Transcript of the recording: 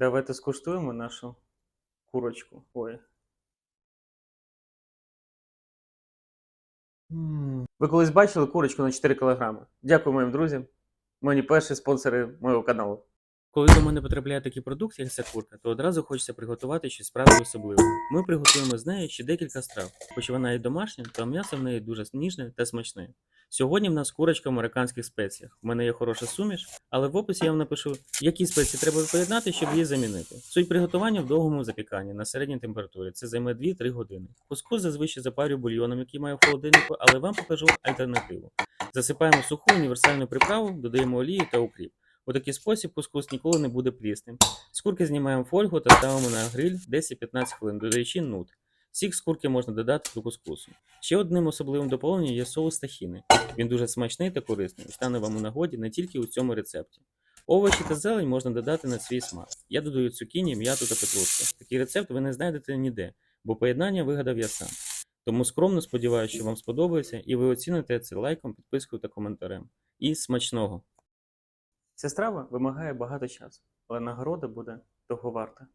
Давайте скуштуємо нашу курочку. Ой. Ви колись бачили курочку на 4 кг? Дякую моїм друзям. Мені перші спонсори моєго каналу. Коли до мене потрапляє такий продукт, як ця курка, то одразу хочеться приготувати щось справді особливе. Ми приготуємо з неї ще декілька страв. Хоч вона і домашня, то м'ясо в неї дуже ніжне та смачне. Сьогодні в нас курочка в американських спеціях. У мене є хороша суміш, але в описі я вам напишу, які спеції треба поєднати, щоб її замінити. Суть приготування в довгому запіканні на середній температурі. Це займе 2-3 години. Кускус зазвичай запарю бульйоном, який маю в холодильнику, але вам покажу альтернативу. Засипаємо суху універсальну приправу, додаємо олію та укріп. У такий спосіб кускус ніколи не буде плісним. З курки знімаємо фольгу та ставимо на гриль 10-15 хвилин, додаючи нут. Сік з курки можна додати до кускусу. Ще одним особливим доповненням є соус тахіни. Він дуже смачний та корисний і стане вам у нагоді не тільки у цьому рецепті. Овочі та зелень можна додати на свій смак. Я додаю цукіні, м'яту та петрушку. Такий рецепт ви не знайдете ніде, бо поєднання вигадав я сам. Тому скромно сподіваюся, що вам сподобається, і ви оціните це лайком, підпискою та коментарем. І смачного! Ця страва вимагає багато часу, але нагорода буде того варта.